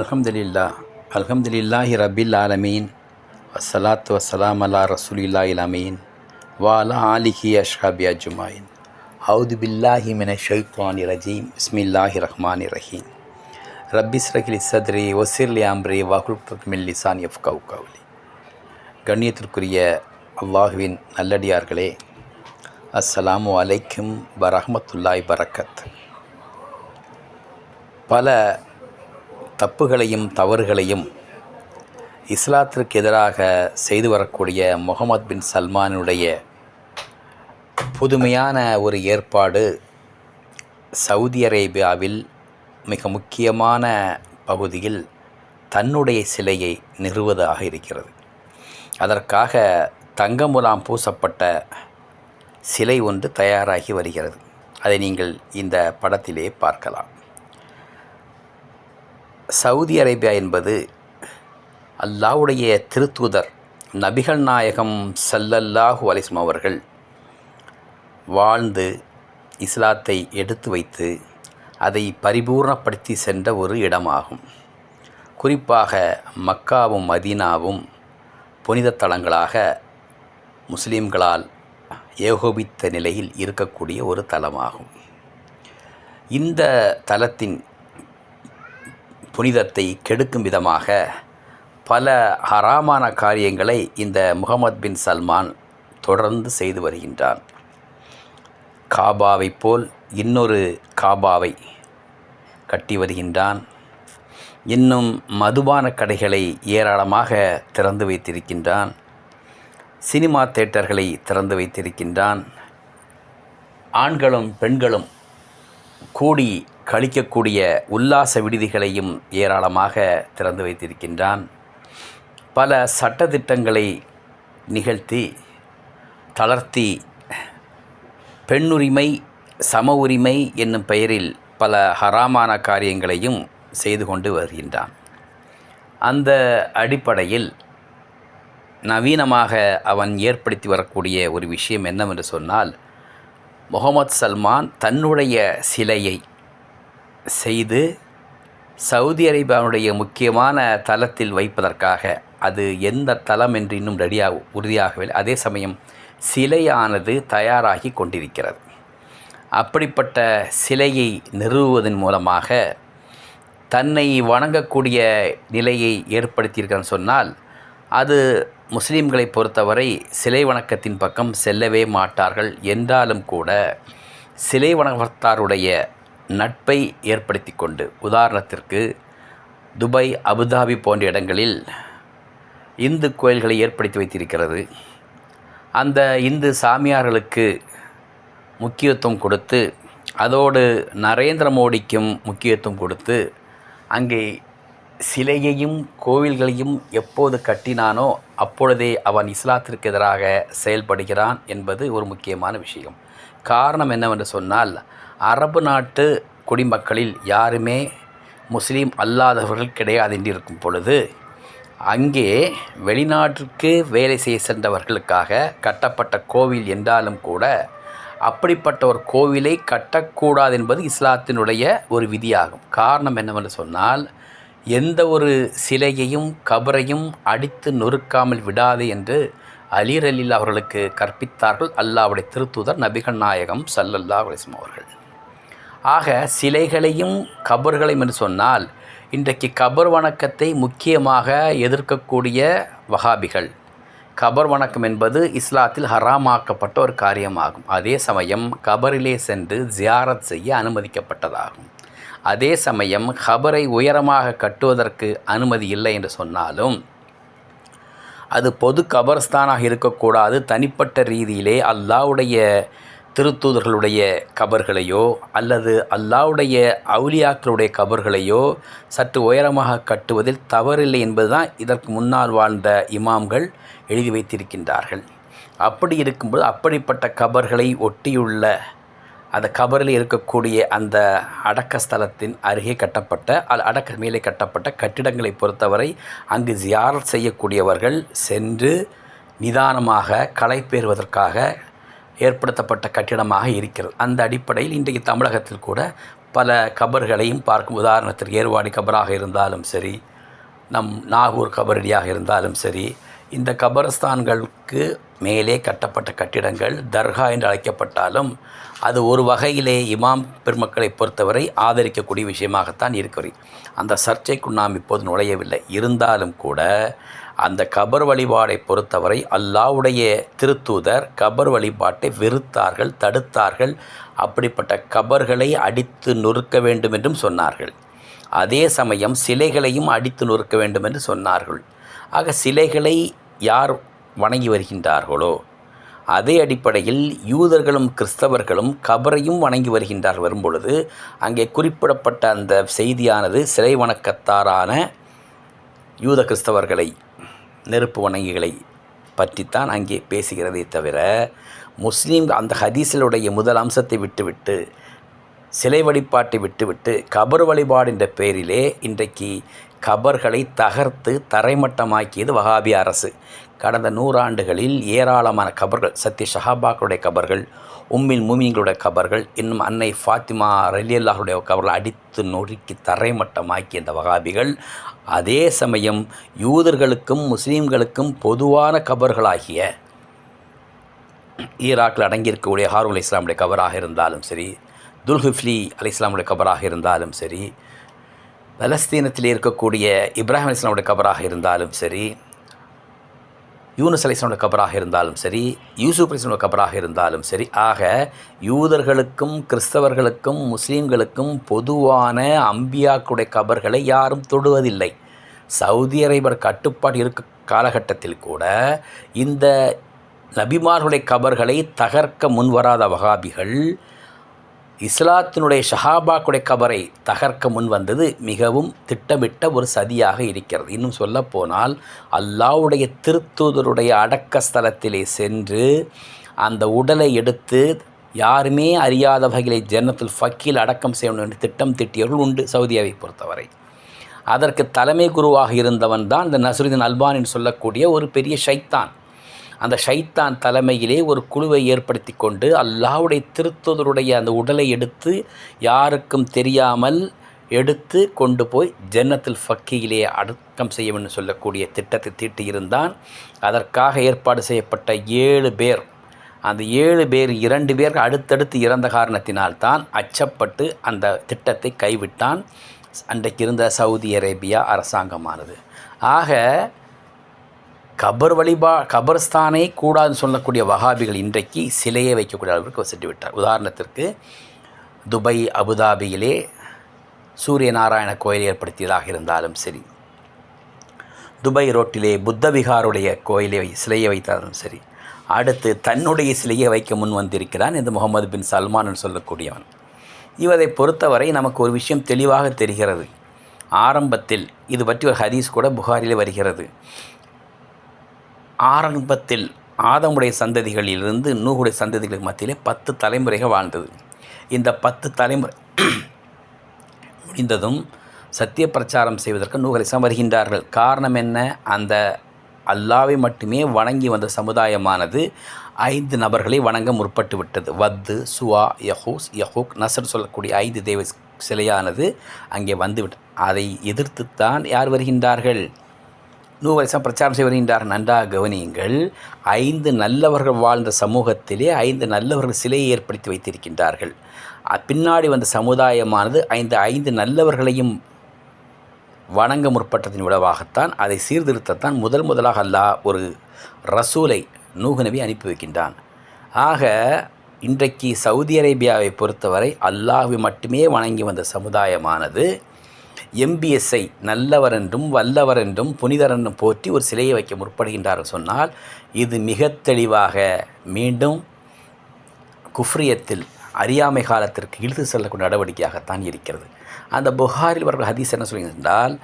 அல்ஹம்துலில்லா அல்ஹம்துலில்லாஹி ரபில் ஆலமீன். வஸ்ஸலாத்து வசலாம் அலா ரசூலில்லா இலமீன் வாலா ஆலிஹி அஷ்ஹாபி அஜுமாயின். ஹவுது பில்லாஹி மின ஷைத்வானி ரஜீம். இஸ்மில்லாஹி ரஹ்மானி ரஹீம். ரப்பிஸ் ரஹிலி சத்ரி ஒசிர்லி ஆம்ரி வகுல் லிசான் எஃப் கவு கவுலி கண்ணியத்திற்குரிய அல்லாஹுவின் நல்லடியார்களே அஸ்ஸலாமு அலைக்கும் வரஹமத்துல்லாய் பரக்கத் பல தப்புகளையும் தவறுகளையும் இஸ்லாத்திற்கு எதிராக செய்து வரக்கூடிய முகமது பின் சல்மானுடைய புதுமையான ஒரு ஏற்பாடு சவுதி அரேபியாவில் மிக முக்கியமான பகுதியில் தன்னுடைய சிலையை நிறுவதாக இருக்கிறது. அதற்காக தங்கமுலாம் பூசப்பட்ட சிலை ஒன்று தயாராகி வருகிறது. அதை நீங்கள் இந்த படத்திலே பார்க்கலாம். சவுதி அரேபியா என்பது அல்லாவுடைய திருத்தூதர் நபிகள் நாயகம் சல்லல்லாஹு அலிஸ்லாம் அவர்கள் வாழ்ந்து இஸ்லாத்தை எடுத்து வைத்து அதை பரிபூர்ணப்படுத்தி சென்ற ஒரு இடமாகும். குறிப்பாக மக்காவும் மதீனாவும் புனித தலங்களாக முஸ்லீம்களால் ஏகோபித்த நிலையில் இருக்கக்கூடிய ஒரு தலமாகும். இந்த தலத்தின் புனிதத்தை கெடுக்கும் விதமாக பல ஹராமான காரியங்களை இந்த முகமது பின் சல்மான் தொடர்ந்து செய்து வருகின்றான். காபாவை போல் இன்னொரு காபாவை கட்டி வருகின்றான். இன்னும் மதுபான கடைகளை ஏராளமாக திறந்து வைத்திருக்கின்றான். சினிமா தேட்டர்களை திறந்து வைத்திருக்கின்றான். ஆண்களும் பெண்களும் கூடி கழிக்கக்கூடிய உல்லாச விடுதிகளையும் ஏராளமாக திறந்து வைத்திருக்கின்றான். பல சட்டத்திட்டங்களை நிகழ்த்தி தளர்த்தி பெண்ணுரிமை சம உரிமை என்னும் பெயரில் பல ஹராமான காரியங்களையும் செய்து கொண்டு வருகின்றான். அந்த அடிப்படையில் நவீனமாக அவன் ஏற்படுத்தி வரக்கூடிய ஒரு விஷயம் என்னவென்று சொன்னால் முகமது சல்மான் தன்னுடைய சிலையை செய்து சவுதி அரேபியாவுடைய முக்கியமான தலத்தில் வைப்பதற்காக அது எந்த தலம் என்று இன்னும் ரெடியாக உறுதியாகவில்லை. அதே சமயம் சிலையானது தயாராகி கொண்டிருக்கிறது. அப்படிப்பட்ட சிலையை நிறுவுவதன் மூலமாக தன்னை வணங்கக்கூடிய நிலையை ஏற்படுத்தியிருக்கிறன்னு சொன்னால் அது முஸ்லீம்களை பொறுத்தவரை சிலை வணக்கத்தின் பக்கம் செல்லவே மாட்டார்கள். என்றாலும் கூட சிலை வணக்கத்தாருடைய நட்பை ஏற்படுத்தி கொண்டு உதாரணத்திற்கு துபாய் அபுதாபி போன்ற இடங்களில் இந்து கோயில்களை ஏற்படுத்தி வைத்திருக்கிறது. அந்த இந்து சாமியார்களுக்கு முக்கியத்துவம் கொடுத்து அதோடு நரேந்திர மோடிக்கும் முக்கியத்துவம் கொடுத்து அங்கே சிலையையும் கோவில்களையும் எப்போது கட்டினானோ அப்பொழுதே அவன் இஸ்லாத்திற்கு எதிராக செயல்படுகிறான் என்பது ஒரு முக்கியமான விஷயம். காரணம் என்னவென்று சொன்னால் அரபு நாட்டு குடிமக்களில் யாருமே முஸ்லீம் அல்லாதவர்கள் கிடையாது என்று இருக்கும் பொழுது அங்கே வெளிநாட்டிற்கு வேலை செய்ய சென்றவர்களுக்காக கட்டப்பட்ட கோவில் என்றாலும் கூட அப்படிப்பட்ட ஒரு கோவிலை கட்டக்கூடாது என்பது இஸ்லாத்தினுடைய ஒரு விதியாகும். காரணம் என்னவென்று சொன்னால் எந்த ஒரு சிலையையும் கபரையும் அடித்து நொறுக்காமல் விடாது என்று அலீர் அலில் அவர்களுக்கு கற்பித்தார்கள் அல்லாவுடைய திருத்தூதர் நபிகள் நாயகம் சல்லல்லா அவர்கள். ஆக சிலைகளையும் கபர்களையும் என்று சொன்னால் இன்றைக்கு கபர் வணக்கத்தை முக்கியமாக எதிர்க்கக்கூடிய வகாபிகள். கபர் வணக்கம் என்பது இஸ்லாத்தில் ஹராமாக்கப்பட்ட ஒரு காரியமாகும். அதே சமயம் கபரிலே சென்று ஜியாரத் செய்ய அனுமதிக்கப்பட்டதாகும். அதே சமயம் கபரை உயரமாக கட்டுவதற்கு அனுமதி இல்லை என்று சொன்னாலும் அது பொது கபர்ஸ்தானாக இருக்கக்கூடாது. தனிப்பட்ட ரீதியிலே அல்லாவுடைய திருத்தூதர்களுடைய கபர்களையோ அல்லது அல்லாவுடைய அவுலியாக்களுடைய கபர்களையோ சற்று உயரமாக கட்டுவதில் தவறில்லை என்பதுதான் இதற்கு முன்னால் வாழ்ந்த இமாம்கள் எழுதி வைத்திருக்கின்றார்கள். அப்படி இருக்கும்போது அப்படிப்பட்ட கபர்களை ஒட்டியுள்ள அந்த கபரில் இருக்கக்கூடிய அந்த அடக்க ஸ்தலத்தின் அருகே கட்டப்பட்ட அது அடக்க மேலே கட்டப்பட்ட கட்டிடங்களை பொறுத்தவரை அங்கு ஜியாரத் செய்யக்கூடியவர்கள் சென்று நிதானமாக களை பெறுவதற்காக ஏற்படுத்தப்பட்ட கட்டிடமாக இருக்கிறது. அந்த அடிப்படையில் இன்றைக்கு தமிழகத்தில் கூட பல கபர்களையும் பார்க்கும் உதாரணத்திற்கு ஏர்வாடி கபராக இருந்தாலும் சரி நம் நாகூர் கபரடியாக இருந்தாலும் சரி இந்த கபரஸ்தான்களுக்கு மேலே கட்டப்பட்ட கட்டிடங்கள் தர்கா என்று அழைக்கப்பட்டாலும் அது ஒரு வகையிலே இமாம் பெருமக்களை பொறுத்தவரை ஆதரிக்கக்கூடிய விஷயமாகத்தான் இருக்கிறது. அந்த சர்ச்சைக்குள் நாம் இப்போது நுழையவில்லை. இருந்தாலும் கூட அந்த கபர் வழிபாடை பொறுத்தவரை அல்லாவுடைய திருத்தூதர் கபர் வழிபாட்டை வெறுத்தார்கள் தடுத்தார்கள். அப்படிப்பட்ட கபர்களை அடித்து நொறுக்க வேண்டும் என்றும் சொன்னார்கள். அதே சமயம் சிலைகளையும் அடித்து நொறுக்க வேண்டும் என்று சொன்னார்கள். ஆக சிலைகளை யார் வணங்கி வருகின்றார்களோ அதே அடிப்படையில் யூதர்களும் கிறிஸ்தவர்களும் கபரையும் வணங்கி வருகின்றார் வரும்பொழுது அங்கே குறிப்பிடப்பட்ட அந்த செய்தியானது சிலை வணக்கத்தாரான யூத கிறிஸ்தவர்களை நெருப்பு வணங்கிகளை பற்றித்தான் அங்கே பேசுகிறதே தவிர முஸ்லீம் அந்த ஹதீஸிலுடைய முதல் அம்சத்தை விட்டுவிட்டு சிலை வழிபாட்டை விட்டுவிட்டு கபர் வழிபாடு என்ற பெயரிலே இன்றைக்கு கபர்களை தகர்த்து தரைமட்டமாக்கியது வகாபி அரசு. கடந்த நூறாண்டுகளில் ஏராளமான கபர்கள் சத்திய ஷஹாபாக்களுடைய கபர்கள் உம்மின் மூமியங்களுடைய கபர்கள் இன்னும் அன்னை ஃபாத்திமா ரலியல்லாஹுடைய கபர்கள் அடித்து நொறுக்கி தரைமட்டமாக்கிய இந்த வகாபிகள் அதே சமயம் யூதர்களுக்கும் முஸ்லீம்களுக்கும் பொதுவான கபர்களாகிய ஈராக்கில் அடங்கியிருக்கக்கூடிய ஹாரூன் இஸ்லாமுடைய கபராக இருந்தாலும் சரி துல்ஹிஃப்லி அலி இஸ்லாமுடைய கபராக இருந்தாலும் சரி பலஸ்தீனத்தில் இருக்கக்கூடிய இப்ராஹிம் அலி இஸ்லாமுடைய கபராக இருந்தாலும் சரி யூனுஸ் அலி கபராக இருந்தாலும் சரி யூசுப் அலி கபராக இருந்தாலும் சரி ஆக யூதர்களுக்கும் கிறிஸ்தவர்களுக்கும் முஸ்லீம்களுக்கும் பொதுவான அம்பியாக்களுடைய கபர்களை யாரும் தொடுவதில்லை. சவுதி அரேபியர் கட்டுப்பாடு இருக்க காலகட்டத்தில் கூட இந்த நபிமார்களுடைய கபர்களை தகர்க்க முன்வராத வகாபிகள் இஸ்லாத்தினுடைய ஷஹாபாக்குடைய கபரை தகர்க்க முன் வந்தது மிகவும் திட்டமிட்ட ஒரு சதியாக இருக்கிறது. இன்னும் சொல்லப்போனால் அல்லாவுடைய திருத்தூதருடைய அடக்க ஸ்தலத்திலே சென்று அந்த உடலை எடுத்து யாருமே அறியாத வகையிலே ஜன்னத்தில் ஃபக்கீல் அடக்கம் செய்யணும் என்று திட்டம் திட்டியவர்கள் உண்டு சவுதியாவை பொறுத்தவரை. அதற்கு தலைமை குருவாக இருந்தவன் தான் இந்த நசருதீன் அல்பானின்னு சொல்லக்கூடிய ஒரு பெரிய ஷைத்தான். அந்த ஷைத்தான் தலைமையிலே ஒரு குழுவை ஏற்படுத்தி கொண்டு அல்லாவுடைய திருத்தொதருடைய அந்த உடலை எடுத்து யாருக்கும் தெரியாமல் எடுத்து கொண்டு போய் ஜன்னத்தில் ஃபக்கியிலே அடக்கம் செய்யும் சொல்லக்கூடிய திட்டத்தை தீட்டியிருந்தான். அதற்காக ஏற்பாடு செய்யப்பட்ட ஏழு பேர் அந்த ஏழு பேர் இரண்டு பேர் அடுத்தடுத்து இறந்த காரணத்தினால்தான் அச்சப்பட்டு அந்த திட்டத்தை கைவிட்டான். அன்றைக்கு இருந்த சவுதி அரேபியா அரசாங்கமானது. ஆக கபர் வழிபா கபர்ஸ்தானே கூடாதுன்னு சொல்லக்கூடிய வகாபிகள் இன்றைக்கு சிலையை வைக்கக்கூடிய அளவிற்கு வசிட்டு விட்டார் உதாரணத்திற்கு துபை அபுதாபியிலே சூரிய நாராயண கோயில் ஏற்படுத்தியதாக இருந்தாலும் சரி துபை ரோட்டிலே புத்த விகாருடைய கோயிலை சிலையை வைத்தாலும் சரி அடுத்து தன்னுடைய சிலையை வைக்க முன் வந்திருக்கிறான் இந்த முகமது பின் சல்மான் சொல்லக்கூடியவன். இவரை பொறுத்தவரை நமக்கு ஒரு விஷயம் தெளிவாக தெரிகிறது. ஆரம்பத்தில் இது பற்றி ஒரு ஹதீஸ் கூட புகாரிலே வருகிறது. ஆரம்பத்தில் ஆதமுடைய சந்ததிகளிலிருந்து நூகுடைய சந்ததிகளுக்கு மத்தியிலே பத்து தலைமுறைகள் வாழ்ந்தது. இந்த பத்து தலைமுறை முடிந்ததும் சத்திய பிரச்சாரம் செய்வதற்கு நூகலிசம் வருகின்றார்கள். காரணம் என்ன? அந்த அல்லாவை மட்டுமே வணங்கி வந்த சமுதாயமானது ஐந்து நபர்களை வணங்க முற்பட்டு விட்டது. வத்து சுவா யஹூஸ் யஹூக் நசர் சொல்லக்கூடிய ஐந்து தெய்வ சிலையானது அங்கே வந்துவிட்டது. அதை எதிர்த்துத்தான் யார் வருகின்றார்கள்? நூவரசம் பிரச்சாரம் செய்ய வருகின்றார். நன்றாக கவனியுங்கள். ஐந்து நல்லவர்கள் வாழ்ந்த சமூகத்திலே ஐந்து நல்லவர்கள் சிலையை ஏற்படுத்தி வைத்திருக்கின்றார்கள். பின்னாடி வந்த சமுதாயமானது ஐந்து ஐந்து நல்லவர்களையும் வணங்க முற்பட்டதின் விடவாகத்தான் அதை சீர்திருத்தத்தான் முதல் முதலாக அல்லாஹ் ஒரு ரசூலை நூகனவி அனுப்பி வைக்கின்றான். ஆக இன்றைக்கு சவுதி அரேபியாவை பொறுத்தவரை அல்லாஹை மட்டுமே வணங்கி வந்த சமுதாயமானது எம்பிஎஸ்ஐ நல்லவர் என்றும் வல்லவர் என்றும் புனிதர் என்றும் போற்றி ஒரு சிலையை வைக்க முற்படுகின்றார்கள் சொன்னால் இது மிக தெளிவாக மீண்டும் குஃப்ரியத்தில் அறியாமை காலத்திற்கு இழுத்து செல்லக்கூடிய நடவடிக்கையாகத்தான் இருக்கிறது. அந்த புகாரில் அவர்கள் ஹதீஸ் என்ன சொல்லுகின்றால்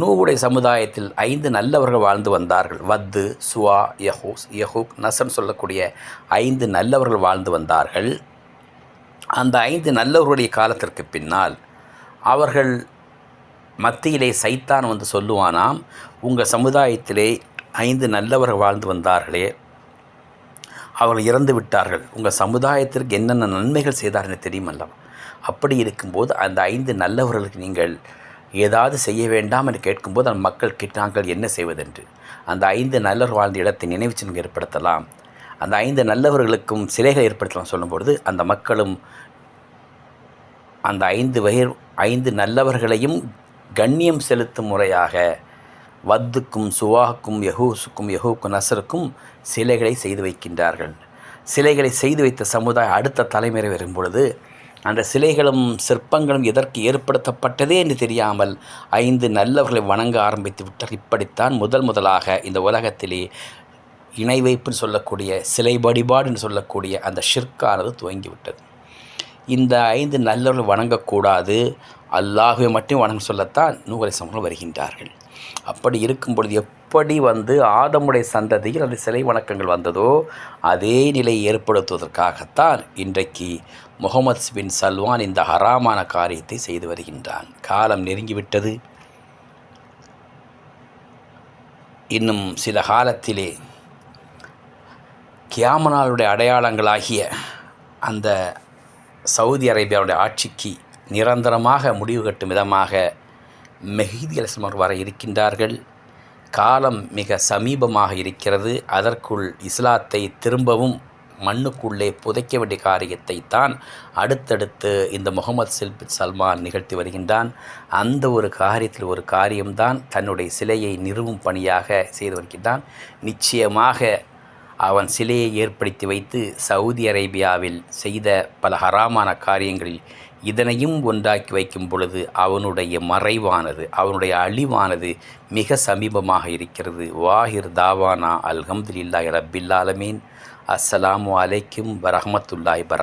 நூவுடைய சமுதாயத்தில் ஐந்து நல்லவர்கள் வாழ்ந்து வந்தார்கள். வத்து சுவா யஹூஸ் யஹூக் நசன் சொல்லக்கூடிய ஐந்து நல்லவர்கள் வாழ்ந்து வந்தார்கள். அந்த ஐந்து நல்லவர்களுடைய காலத்திற்கு பின்னால் அவர்கள் மத்தியிலே சைத்தான் வந்து சொல்லுவானாம் உங்கள் சமுதாயத்திலே ஐந்து நல்லவர்கள் வாழ்ந்து வந்தார்களே அவர்கள் இறந்து விட்டார்கள். உங்கள் சமுதாயத்திற்கு என்னென்ன நன்மைகள் செய்தார்கள் தெரியுமல்லவா? அப்படி இருக்கும்போது அந்த ஐந்து நல்லவர்களுக்கு நீங்கள் ஏதாவது செய்ய வேண்டாம் என்று கேட்கும்போது அந்த மக்கள் கேட்டாங்கள் என்ன செய்வதென்று? அந்த ஐந்து நல்லவர் வாழ்ந்த இடத்தை நினைவு சின்னம் ஏற்படுத்தலாம். அந்த ஐந்து நல்லவர்களுக்கும் சிலைகள் ஏற்படுத்தலாம் சொல்லும்பொழுது அந்த மக்களும் அந்த ஐந்து வகை ஐந்து நல்லவர்களையும் கண்ணியம் செலுத்தும் முறையாக வத்துக்கும் சுவாக்கும் யஹூஸுக்கும் யஹூக்கும் நசருக்கும் சிலைகளை செய்து வைக்கின்றார்கள். சிலைகளை செய்து வைத்த சமுதாயம் அடுத்த தலைமுறை வரும் பொழுது அந்த சிலைகளும் சிற்பங்களும் எதற்கு ஏற்படுத்தப்பட்டதே என்று தெரியாமல் ஐந்து நல்லவர்களை வணங்க ஆரம்பித்து விட்டார். இப்படித்தான் முதல் முதலாக இந்த உலகத்திலே இணை வைப்புன்னு சொல்லக்கூடிய சிலை வழிபாடுன்னு சொல்லக்கூடிய அந்த ஷிர்கானது துவங்கிவிட்டது. இந்த ஐந்து நல்லவர்கள் வணங்கக்கூடாது அல்லாஹுவை மட்டும் வணங்க சொல்லத்தான் நூகலை சமூகம் வருகின்றார்கள். அப்படி இருக்கும் பொழுது எப்படி வந்து ஆதமுடைய சந்ததியில் அந்த சிலை வணக்கங்கள் வந்ததோ அதே நிலையை ஏற்படுத்துவதற்காகத்தான் இன்றைக்கு முகமது பின் சல்வான் இந்த ஹராமான காரியத்தை செய்து வருகின்றான். காலம் நெருங்கிவிட்டது. இன்னும் சில காலத்திலே கியாமனாளுடைய அடையாளங்களாகிய அந்த சவுதி அரேபியாவுடைய ஆட்சிக்கு நிரந்தரமாக முடிவு கட்டும் விதமாக மெஹிதி அலிஸ்லாம் வர இருக்கின்றார்கள். காலம் மிக சமீபமாக இருக்கிறது. அதற்குள் இஸ்லாத்தை திரும்பவும் மண்ணுக்குள்ளே புதைக்க வேண்டிய காரியத்தை தான் அடுத்தடுத்து இந்த முகமது சில்பி சல்மான் நிகழ்த்தி வருகின்றான். அந்த ஒரு காரியத்தில் ஒரு காரியம்தான் தன்னுடைய சிலையை நிறுவும் பணியாக செய்து வருகின்றான். நிச்சயமாக அவன் சிலையை ஏற்படுத்தி வைத்து சவுதி அரேபியாவில் செய்த பல ஹராமான காரியங்களில் இதனையும் ஒன்றாக்கி வைக்கும் பொழுது அவனுடைய மறைவானது அவனுடைய அழிவானது மிக சமீபமாக இருக்கிறது. வாஹிர் தாவானா அல்ஹம்துலில்லாஹி ரபில்லாலமீன் அஸ்ஸலாமு அலைக்கும் வரஹமத்துல்லாய் பரக்